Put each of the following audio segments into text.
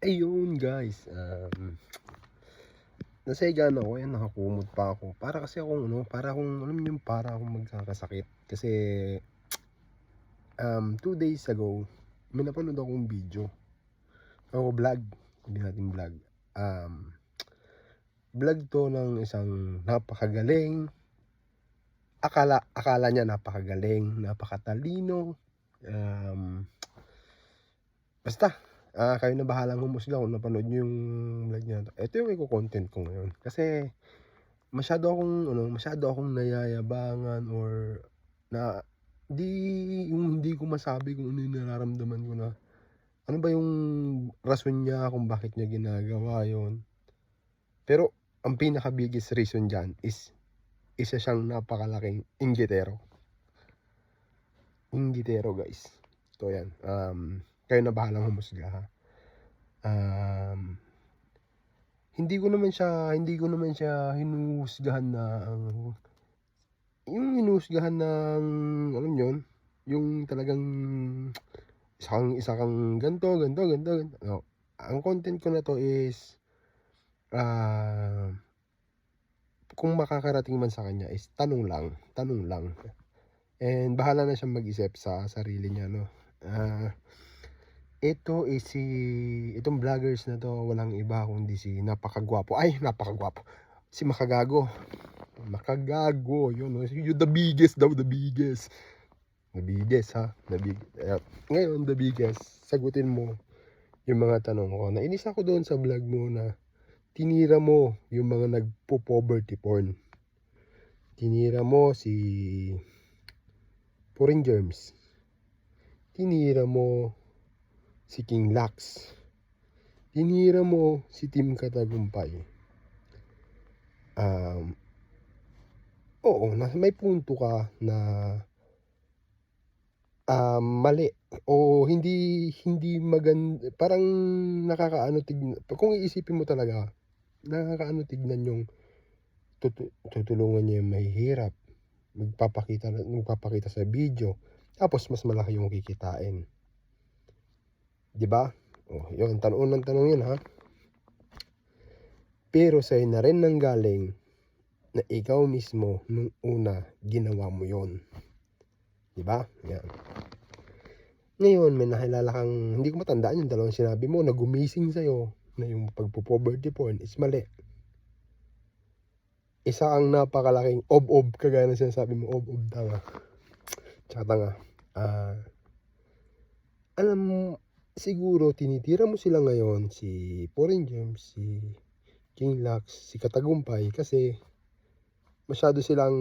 Ayun guys, um, nasa higaan ako, ayan nakakumot pa ako. Para kasi akong ano, para akong, alam niyo para akong magkakasakit. Kasi, um, two days ago, may napanood akong video. O vlog, hindi natin vlog. Um, vlog to ng isang napakagaling, akala, akala niya napakagaling, napakatalino, um, basta, Ah, kayo na bahalang humusga kung napanood niyo yung vlog niya. Ito yung iko-content ko ngayon. Kasi masyado akong ano, masyado akong nayayabangan or na di yung hindi ko masabi kung ano yung nararamdaman ko na ano ba yung rason niya kung bakit niya ginagawa yon. Pero ang pinaka biggest reason diyan is isa siyang napakalaking inggitero. Inggitero guys. Ito yan. Um, kayo na bahalang humusga ha. Um, hindi ko naman siya hindi ko naman siya hinuhusgahan na ang yung hinuhusgahan ng alam yon yung talagang isa kang isa kang ganto ganto ganto, ganto. No. Ang content ko na to is ah kung makakarating man sa kanya is tanong lang, tanong lang. And bahala na siyang mag-isip sa sarili niya no. Ah ito is si itong vloggers na to walang iba kundi si napakagwapo. Ay, napakagwapo. Si Makagago. Makagago, yun. no? You the biggest daw, the biggest. The biggest ha. The big. eh, ngayon, the biggest. Sagutin mo yung mga tanong ko. Nainis ako doon sa vlog mo na tinira mo yung mga nagpo-poverty porn. Tinira mo si Foreign Germs. Tinira mo si King Lax. Tinira mo si Team Katagumpay. Um, oo, na, may punto ka na um, mali o hindi hindi maganda parang nakakaano tignan kung iisipin mo talaga nakakaano tignan yung tutu- tutulungan niya yung mahihirap magpapakita magpapakita sa video tapos mas malaki yung kikitain 'Di ba? Oh, 'yun tanong ng tanong 'yun ha. Pero sa'yo na rin nanggaling na ikaw mismo nung una ginawa mo 'yon. 'Di ba? Yan. Ngayon, may nakilala kang, hindi ko matandaan yung dalawang sinabi mo na gumising sa'yo na yung pagpo-poverty porn is mali. Isa ang napakalaking ob-ob, kagaya na sinasabi mo, ob-ob tanga. Tsaka tanga. Ah, alam mo, siguro tinitira mo sila ngayon si Foreign Gems, si King Lux, si Katagumpay kasi masyado silang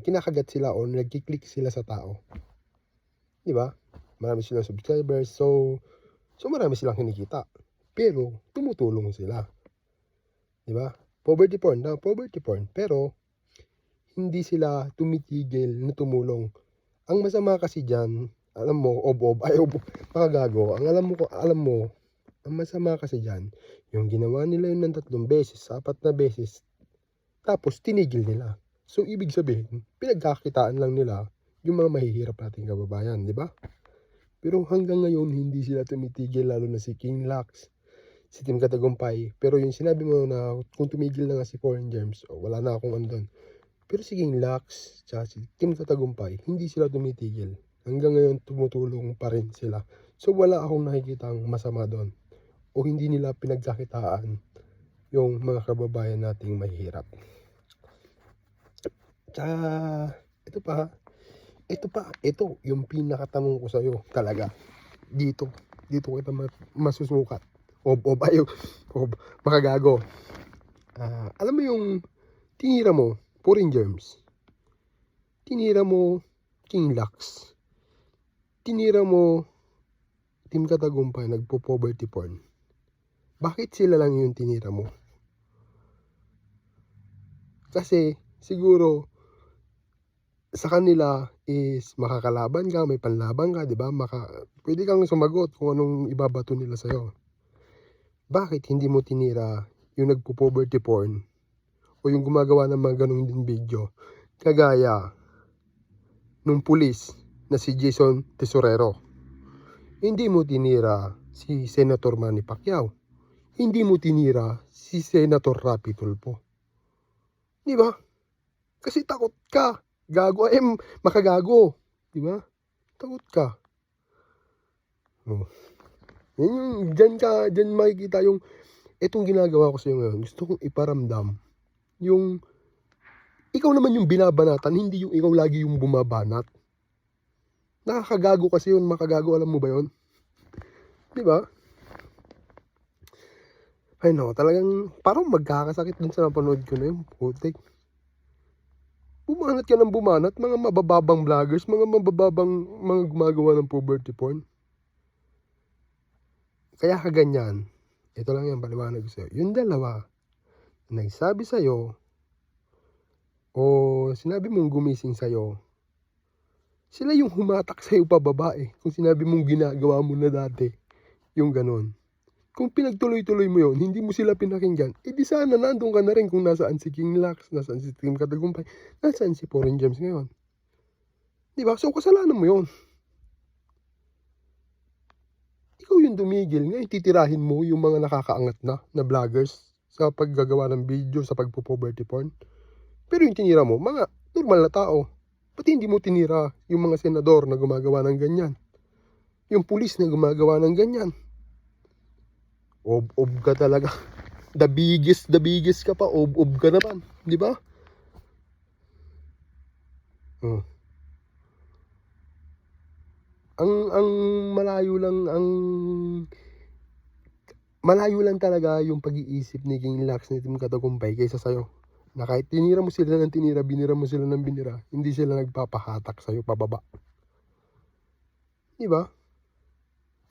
kinakagat sila o nagkiklik sila sa tao. 'Di ba? Marami silang subscribers. So so marami silang kinikita. Pero tumutulong sila. 'Di ba? Poverty porn, na poverty porn, pero hindi sila tumitigil na tumulong. Ang masama kasi diyan, alam mo, ob-ob, ay ob, makagago. Ang alam mo, alam mo, ang masama kasi diyan, yung ginawa nila yun ng tatlong beses, apat na beses, tapos tinigil nila. So, ibig sabihin, pinagkakitaan lang nila yung mga mahihirap nating kababayan, di ba? Pero hanggang ngayon, hindi sila tumitigil, lalo na si King Lux, si Tim Katagumpay. Pero yung sinabi mo na kung tumigil na nga si Foreign Germs, oh, wala na akong ano doon. Pero si King Lux, tsaka si Tim Katagumpay, hindi sila tumitigil. Hanggang ngayon, tumutulong pa rin sila. So, wala akong nakikitang masama doon. O hindi nila pinagkakitaan yung mga kababayan nating mahihirap. Tsaka, ito pa, ito pa, ito, yung pinakatanong ko sa'yo, talaga. Dito, dito kita ma- masusukat. Ob, ob, ayo, ob, makagago. Ah, alam mo yung tinira mo, Foreign Germs. Tinira mo, King Lux. Tinira mo, Team Katagumpay, nagpo-poverty porn. Bakit sila lang yung tinira mo? Kasi, siguro, sa kanila is makakalaban ka, may panlaban ka, 'di ba? Maka pwede kang sumagot kung anong ibabato nila sa Bakit hindi mo tinira yung nagpo-poverty porn o yung gumagawa ng mga ganong din video kagaya nung pulis na si Jason Tesorero. Hindi mo tinira si Senator Manny Pacquiao. hindi mo tinira si Senator Rapi Tulfo. Di ba? Kasi takot ka. Gago, eh, makagago. Di ba? Takot ka. Oh. Yan yung, dyan ka, dyan makikita yung, etong ginagawa ko sa iyo ngayon, gusto kong iparamdam yung, ikaw naman yung binabanatan, hindi yung ikaw lagi yung bumabanat. Nakakagago kasi yun, makagago, alam mo ba yun? Di ba? Ay no, talagang parang magkakasakit dun sa napanood ko na yun, putik. Bumanat ka ng bumanat, mga mabababang vloggers, mga mabababang mga gumagawa ng poverty porn. Kaya ka ganyan. Ito lang yung paliwanag ko sa'yo. Yung dalawa, nagsabi sa'yo, o sinabi mong gumising sa'yo, sila yung humatak sa'yo pababa eh. Kung sinabi mong ginagawa mo na dati, yung ganon. Kung pinagtuloy-tuloy mo yon, hindi mo sila pinakinggan, eh di sana nandun ka na rin kung nasaan si King Lax, nasaan si Team Katagumpay, nasaan si Foreign Gems ngayon. Di ba? So, kasalanan mo yon. Ikaw yung dumigil. Ngayon, titirahin mo yung mga nakakaangat na, na vloggers sa paggagawa ng video, sa pagpo-poverty porn. Pero yung tinira mo, mga normal na tao. Ba't hindi mo tinira yung mga senador na gumagawa ng ganyan? Yung pulis na gumagawa ng ganyan? Ob-ob ka talaga. The biggest, the biggest ka pa. Ob-ob ka naman. Di ba? Oh. Ang, ang malayo lang, ang malayo lang talaga yung pag-iisip ni King Lax ni Tim Katagumpay kaysa sa'yo. Na kahit tinira mo sila ng tinira, binira mo sila ng binira, hindi sila nagpapahatak sa'yo pababa. Di ba?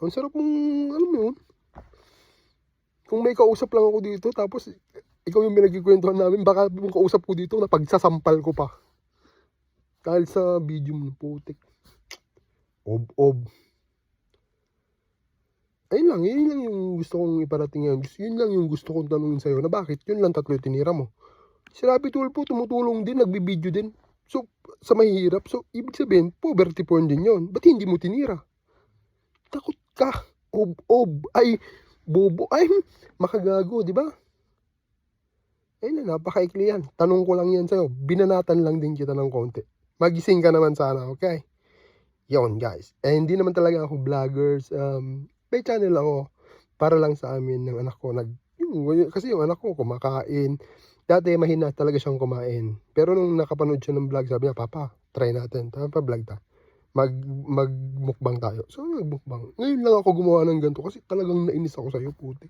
Ang sarap mong, alam mo yun, kung may kausap lang ako dito, tapos ikaw yung pinagkikwentuhan namin, baka yung kausap ko dito, na pagsasampal ko pa. Dahil sa video mo, putik. Ob-ob. Ayun lang, yun lang yung gusto kong iparating. Gusto- Yun lang yung gusto kong tanungin sa'yo na bakit yun lang tatlo tinira mo. Si Rapi Tulfo tumutulong din, nagbibideo din. So, sa mahihirap. So, ibig sabihin, poverty porn din yun. Ba't hindi mo tinira? Takot ka. Ob-ob. Ay, bobo. Ay, makagago, di ba? Ayun na, napakaikli yan. Tanong ko lang yan sa'yo. Binanatan lang din kita ng konti. Magising ka naman sana, okay? Yon guys. Eh, hindi naman talaga ako vloggers. Um, may channel ako para lang sa amin ng anak ko. Nag, yung, kasi yung anak ko kumakain. Dati mahina talaga siyang kumain. Pero nung nakapanood siya ng vlog, sabi niya, Papa, try natin. Tama pa vlog ta. Mag, magmukbang tayo. So, magmukbang. Ngayon lang ako gumawa ng ganito kasi talagang nainis ako sa'yo, puti.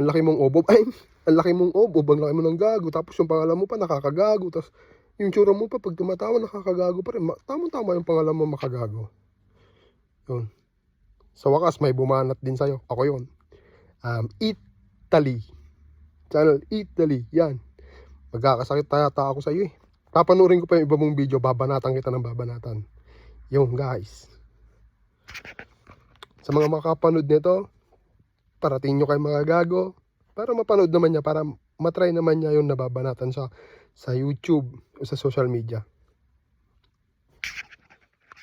Ang laki mong obob. Ay, ang laki mong obob. Ang laki mo ng gago. Tapos yung pangalan mo pa, nakakagago. Tapos yung tsura mo pa, pag tumatawa, nakakagago pa rin. Ma- Tama-tama yung pangalan mo, makagago. Yun. Sa wakas, may bumanat din sa'yo. Ako yun. Um, Italy. Channel Italy. Yan. Magkakasakit tayata ako sa iyo eh. Papanurin ko pa yung iba mong video, babanatan kita ng babanatan. Yung guys. Sa mga makapanood nito, parating nyo kay mga gago, para mapanood naman niya, para matry naman niya yung nababanatan sa sa YouTube o sa social media.